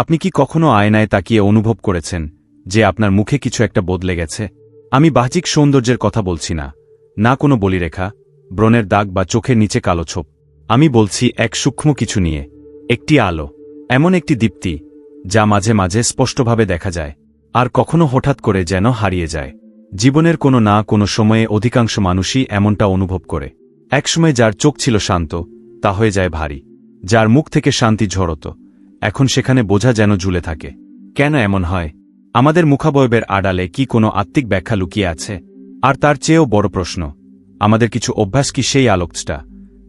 আপনি কি কখনো আয়নায় তাকিয়ে অনুভব করেছেন যে আপনার মুখে কিছু একটা বদলে গেছে? আমি বাহ্যিক সৌন্দর্যের কথা বলছি না না কোনো বলিরেখা, ব্রণের দাগ বা চোখের নিচে কালো ছোপ। আমি বলছি এক সূক্ষ্ম কিছু নিয়ে, একটি আলো, এমন একটি দীপ্তি, যা মাঝে মাঝে স্পষ্টভাবে দেখা যায়, আর কখনো হঠাৎ করে যেন হারিয়ে যায়। জীবনের কোনো না কোনো সময়ে অধিকাংশ মানুষই এমনটা অনুভব করে। একসময় যার চোখ ছিল শান্ত, তা হয়ে যায় ভারী, যার মুখ থেকে শান্তি ঝরত এখন সেখানে বোঝা যেন ঝুলে থাকে। কেন এমন হয়? আমাদের মুখাবয়বের আড়ালে কি কোনো আত্মিক ব্যাখ্যা লুকিয়ে আছে? আর তার চেয়েও বড় প্রশ্ন, আমাদের কিছু অভ্যাস কি সেই আলোকটা,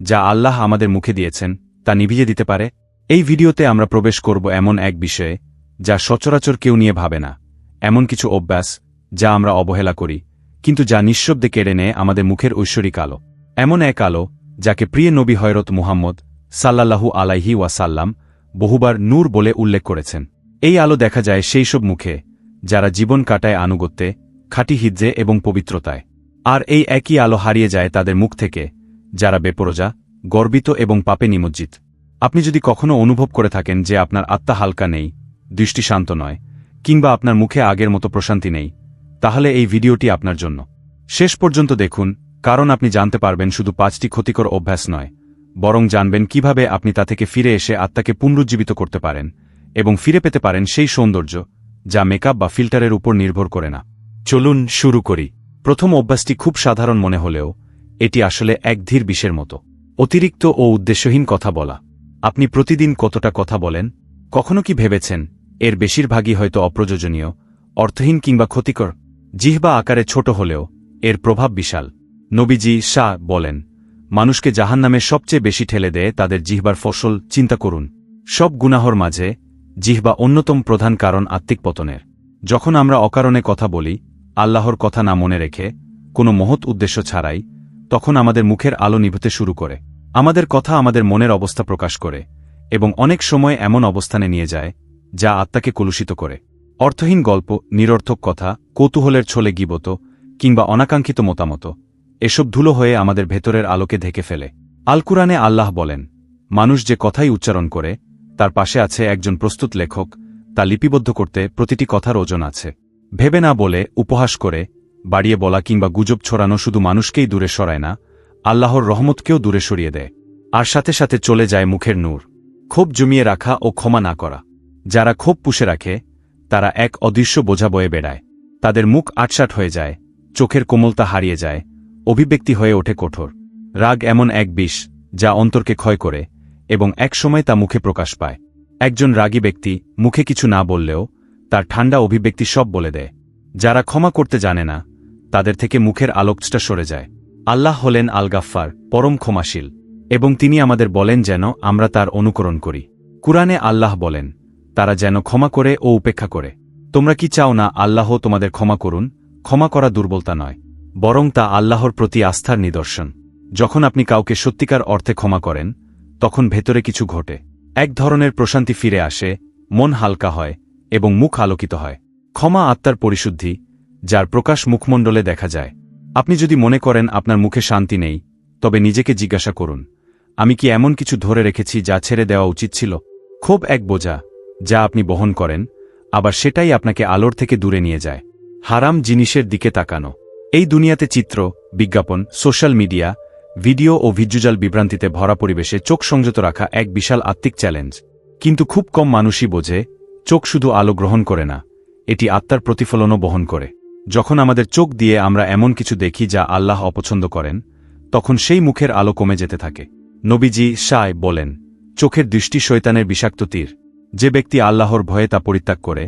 যা আল্লাহ আমাদের মুখে দিয়েছেন, তা নিভিয়ে দিতে পারে? এই ভিডিওতে আমরা প্রবেশ করব এমন এক বিষয়ে, যা সচরাচর কেউ নিয়ে ভাবে না। এমন কিছু অভ্যাস, যা আমরা অবহেলা করি, কিন্তু যা নিঃশব্দে কেড়ে নেয় আমাদের মুখের ঐশ্বরিক আলো। এমন এক আলো, যাকে প্রিয় নবী হয়রত মুহাম্মদ সাল্লাল্লাহু আলাইহি ওয়াসাল্লাম বহুবার নূর বলে উল্লেখ করেছেন। এই আলো দেখা যায় সেই সব মুখে, যারা জীবন কাটায় আনুগত্যে, খাঁটি হিজ্জে এবং পবিত্রতায়। আর এই একই আলো হারিয়ে যায় তাদের মুখ থেকে, যারা বেপরোজা, গর্বিত এবং পাপে নিমজ্জিত। আপনি যদি কখনও অনুভব করে থাকেন যে আপনার আত্মা হালকা নেই, দৃষ্টি শান্ত নয়, কিংবা আপনার মুখে আগের মতো প্রশান্তি নেই, তাহলে এই ভিডিওটি আপনার জন্য। শেষ পর্যন্ত দেখুন, কারণ আপনি জানতে পারবেন শুধু পাঁচটি ক্ষতিকর অভ্যাস নয় বরং জানবেন কীভাবে আপনি তা থেকে ফিরে এসে আত্মাকে পুনরুজ্জীবিত করতে পারেন এবং ফিরে পেতে পারেন সেই সৌন্দর্য যা মেকআপ বা ফিল্টারের উপর নির্ভর করে না। চলুন শুরু করি। প্রথম অভ্যাসটি খুব সাধারণ মনে হলেও, এটি আসলে এক ধীর বিষের মতো। অতিরিক্ত ও উদ্দেশ্যহীন কথা বলা। আপনি প্রতিদিন কতটা কথা বলেন, কখনো কি ভেবেছেন, এর বেশিরভাগই হয়তো অপ্রয়োজনীয়, অর্থহীন কিংবা ক্ষতিকর? জিহবা আকারে ছোট হলেও, এর প্রভাব বিশাল। নবীজি শাহ বলেন মানুষকে জাহান্নামে সবচেয়ে বেশি ঠেলে দেয় তাদের জিহবার ফসল, চিন্তা করুন। সব গুনাহর মাঝে, জিহবা অন্যতম প্রধান কারণ আত্মিক পতনের। যখন আমরা অকারণে কথা বলি, আল্লাহর কথা না মনে রেখে, কোনো মহৎ উদ্দেশ্য ছাড়াই, তখন আমাদের মুখের আলো নিভতে শুরু করে। আমাদের কথা আমাদের মনের অবস্থা প্রকাশ করে এবং অনেক সময় এমন অবস্থানে নিয়ে যায়, যা আত্মাকে কলুষিত করে। অর্থহীন গল্প, নিরর্থক কথা, কৌতূহলের ছলে গিবত, কিংবা অনাকাঙ্ক্ষিত মতামত। এসব ধুলো হয়ে আমাদের ভেতরের আলোকে ঢেকে ফেলে। আলকুরানে আল্লাহ বলেন, মানুষ যে কথাই উচ্চারণ করে, তার পাশে আছে একজন প্রস্তুত লেখক, তা লিপিবদ্ধ করতে প্রতিটি কথার ওজন আছে। ভেবে না বলে, উপহাস করে, বাড়িয়ে বলা কিংবা গুজব ছড়ানো শুধু মানুষকেই দূরে সরায় না, আল্লাহর রহমতকেও দূরে সরিয়ে দেয়। আর সাথে সাথে চলে যায় মুখের নূর। ক্ষোভ জমিয়ে রাখা ও ক্ষমা না করা। যারা ক্ষোভ পুষে রাখে, তারা এক অদৃশ্য বোঝা বয়ে বেড়ায়। তাদের মুখ আটসাট হয়ে যায়, চোখের কোমলতা হারিয়ে যায় অভিব্যক্তি হয়ে ওঠে কঠোর। রাগ এমন এক বিষ, যা অন্তরকে ক্ষয় করে এবং একসময় তা মুখে প্রকাশ পায়। একজন রাগী ব্যক্তি মুখে কিছু না বললেও তার ঠান্ডা অভিব্যক্তি সব বলে দেয়। যারা ক্ষমা করতে জানে না, তাদের থেকে মুখের আলোকটা সরে যায়। আল্লাহ হলেন আলগাফার পরম ক্ষমাশীল, এবং তিনি আমাদের বলেন যেন আমরা তার অনুকরণ করি। কুরআনে আল্লাহ বলেন, তারা যেন ক্ষমা করে ও উপেক্ষা করে। তোমরা কি চাও না আল্লাহ তোমাদের ক্ষমা করুন? ক্ষমা করা দুর্বলতা নয়। বরং তা আল্লাহর প্রতি আস্থার নিদর্শন। যখন আপনি কাউকে সত্যিকার অর্থে ক্ষমা করেন, তখন ভেতরে কিছু ঘটে। এক ধরনের প্রশান্তি ফিরে আসে, মন হালকা হয় এবং মুখ আলোকিত হয়। ক্ষমা আত্মার পরিশুদ্ধি, যার প্রকাশ মুখমণ্ডলে দেখা যায়। আপনি যদি মনে করেন আপনার মুখে শান্তি নেই, তবে নিজেকে জিজ্ঞাসা করুন, আমি কি এমন কিছু ধরে রেখেছি যা ছেড়ে দেওয়া উচিত ছিল? খুব এক বোঝা, যা আপনি বহন করেন, আবার সেটাই আপনাকে আলোর থেকে দূরে নিয়ে যায়। হারাম জিনিসের দিকে তাকানো। এই দুনিয়াতে চিত্র, বিজ্ঞাপন, সোশ্যাল মিডিয়া, ভিডিও ও ভিজ্যুজাল বিভ্রান্তিতে ভরা পরিবেশে চোখ সংযত রাখা এক বিশাল আত্মিক চ্যালেঞ্জ। কিন্তু খুব কম মানুষই বোঝে, চোখ শুধু আলো গ্রহণ করে না, এটি আত্মার প্রতিফলনও বহন করে। যখন আমাদের চোখ দিয়ে আমরা এমন কিছু দেখি যা আল্লাহ অপছন্দ করেন, তখন সেই মুখের আলো কমে যেতে থাকে। নবীজি শায় বলেন, চোখের দৃষ্টি শৈতানের বিষাক্ত তীর। যে ব্যক্তি আল্লাহর ভয়ে তা পরিত্যাগ করে,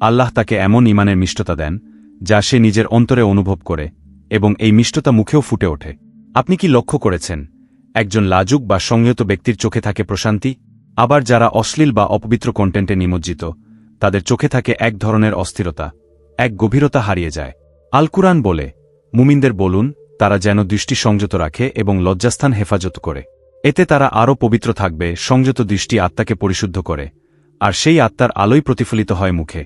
আল্লাহ তাকে এমন ইমানের মিষ্টতা দেন যা সে নিজের অন্তরে অনুভব করে এবং এই মিষ্টতা মুখেও ফুটে ওঠে। আপনি কি লক্ষ্য করেছেন, একজন লাজুক বা সংযত ব্যক্তির চোখে থাকে প্রশান্তি, আবার যারা অশ্লীল বা অপবিত্র কন্টেন্টে নিমজ্জিত, তাদের চোখে থাকে এক ধরনের অস্থিরতা, এক গভীরতা হারিয়ে যায়। আলকুরান বলে, মুমিনদের বলুন, তারা যেন দৃষ্টি সংযত রাখে এবং লজ্জাস্থান হেফাজত করে। এতে তারা আরও পবিত্র থাকবে, সংযত দৃষ্টি আত্মাকে পরিশুদ্ধ করে, আর সেই আত্মার আলোই প্রতিফলিত হয় মুখে।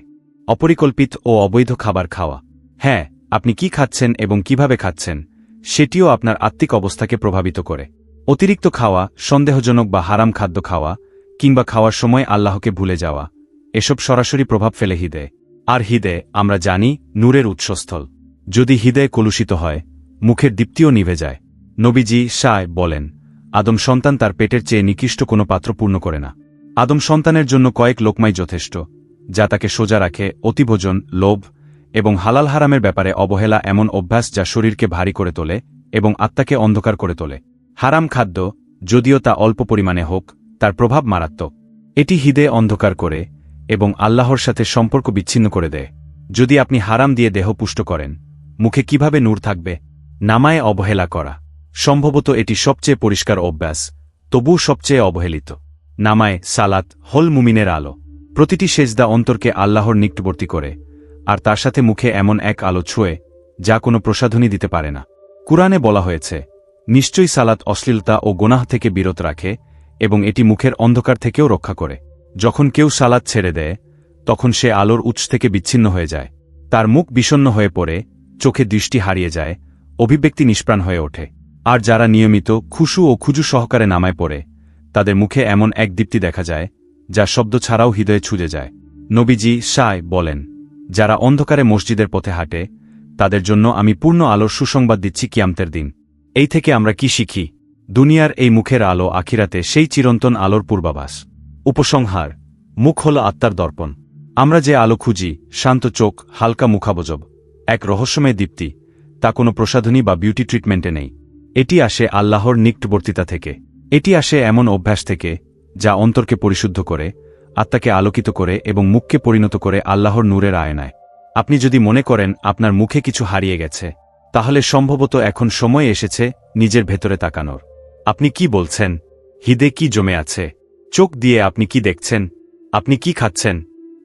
অপরিকল্পিত ও অবৈধ খাবার খাওয়া। হ্যাঁ আপনি কি খাচ্ছেন এবং কীভাবে খাচ্ছেন, সেটিও আপনার আত্মিক অবস্থাকে প্রভাবিত করে। অতিরিক্ত খাওয়া, সন্দেহজনক বা হারাম খাদ্য খাওয়া, কিংবা খাওয়ার সময় আল্লাহকে ভুলে যাওয়া, এসব সরাসরি প্রভাব ফেলে হিদে আর হিদে আমরা জানি, নূরের উৎসস্থল। যদি হৃদয় কলুষিত হয়, মুখের দীপ্তিও নিভে যায়। নবীজি শায় বলেন, আদম সন্তান তার পেটের চেয়ে নিকৃষ্ট কোনো পাত্র পূর্ণ করে না। আদম সন্তানের জন্য কয়েক লোকমাই যথেষ্ট, যা তাকে সোজা রাখে অতিভোজন, লোভ এবং হালাল হারামের ব্যাপারে অবহেলা এমন অভ্যাস যা শরীরকে ভারী করে তোলে এবং আত্মাকে অন্ধকার করে তোলে। হারাম খাদ্য, যদিও তা অল্প পরিমাণে হোক, তার প্রভাব মারাত্মক। এটি হিদে অন্ধকার করে এবং আল্লাহর সাথে সম্পর্ক বিচ্ছিন্ন করে দেয়। যদি আপনি হারাম দিয়ে দেহ পুষ্ট করেন, মুখে কীভাবে নূর থাকবে? নামায় অবহেলা করা। সম্ভবত এটি সবচেয়ে পরিষ্কার অভ্যাস তবু সবচেয়ে অবহেলিত। নামায় সালাত, হল মুমিনের আলো। প্রতিটি সেজদা অন্তরকে আল্লাহর নিকটবর্তী করে। আর তার সাথে মুখে এমন এক আলো ছুঁয়ে, যা কোনো প্রসাধনী দিতে পারে না। কুরআনে বলা হয়েছে, নিশ্চয়ই সালাত অশ্লীলতা ও গোনাহ থেকে বিরত রাখে এবং এটি মুখের অন্ধকার থেকেও রক্ষা করে। যখন কেউ সালাত ছেড়ে দেয়, তখন সে আলোর উৎস থেকে বিচ্ছিন্ন হয়ে যায়। তার মুখ বিষণ্ণ হয়ে পড়ে, চোখে দৃষ্টি হারিয়ে যায়, অভিব্যক্তি নিষ্প্রাণ হয়ে ওঠে। আর যারা নিয়মিত খুশু ও খুজু সহকারে নামায় পড়ে, তাদের মুখে এমন এক দীপ্তি দেখা যায়, যা শব্দ ছাড়াও হৃদয়ে ছুঁজে যায়। নবীজি শায় বলেন যারা অন্ধকারে মসজিদের পথে হাঁটে, তাদের জন্য আমি পূর্ণ আলোর সুসংবাদ দিচ্ছি কিয়ামতের দিন। এই থেকে আমরা কি শিখি? দুনিয়ার এই মুখের আলো আখিরাতে সেই চিরন্তন আলোর পূর্বাভাস। উপসংহার, মুখ হল আত্মার দর্পণ। আমরা যে আলো খুঁজি, শান্ত চোখ, হালকা মুখাবজব, এক রহস্যময় দীপ্তি, তা কোনো প্রসাধনী বা বিউটি ট্রিটমেন্টে নেই। এটি আসে আল্লাহর নিকটবর্তিতা থেকে। এটি আসে এমন অভ্যাস থেকে, যা অন্তরকে পরিশুদ্ধ করে আত্মাকে আলোকিত করে এবং মুখকে পরিণত করে আল্লাহর নূরের আয়নায়। আপনি যদি মনে করেন আপনার মুখে কিছু হারিয়ে গেছে, তাহলে সম্ভবত এখন সময় এসেছে নিজের ভেতরে তাকানোর। আপনি কি বলছেন? হিদে কি জমে আছে? চোখ দিয়ে আপনি কি দেখছেন? আপনি কি খাচ্ছেন?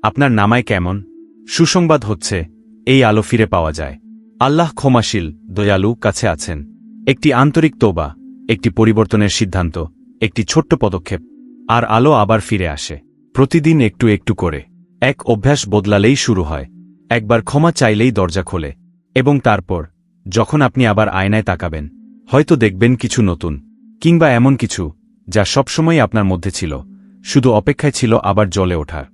আপনার নামায় কেমন? সুসংবাদ হচ্ছে, এই আলো ফিরে পাওয়া যায়। আল্লাহ ক্ষমাশীল, দয়ালু কাছে আছেন। একটি আন্তরিক তোবা, একটি পরিবর্তনের সিদ্ধান্ত, একটি ছোট্ট পদক্ষেপ, আর আলো আবার ফিরে আসে। প্রতিদিন একটু একটু করে। এক অভ্যাস বদলালেই শুরু হয়। একবার ক্ষমা চাইলেই দরজা খোলে। এবং তারপর, যখন আপনি আবার আয়নায় তাকাবেন, হয়তো দেখবেন কিছু নতুন, কিংবা এমন কিছু, যা সবসময় আপনার মধ্যে ছিল, শুধু অপেক্ষায় ছিল আবার জলে ওঠার।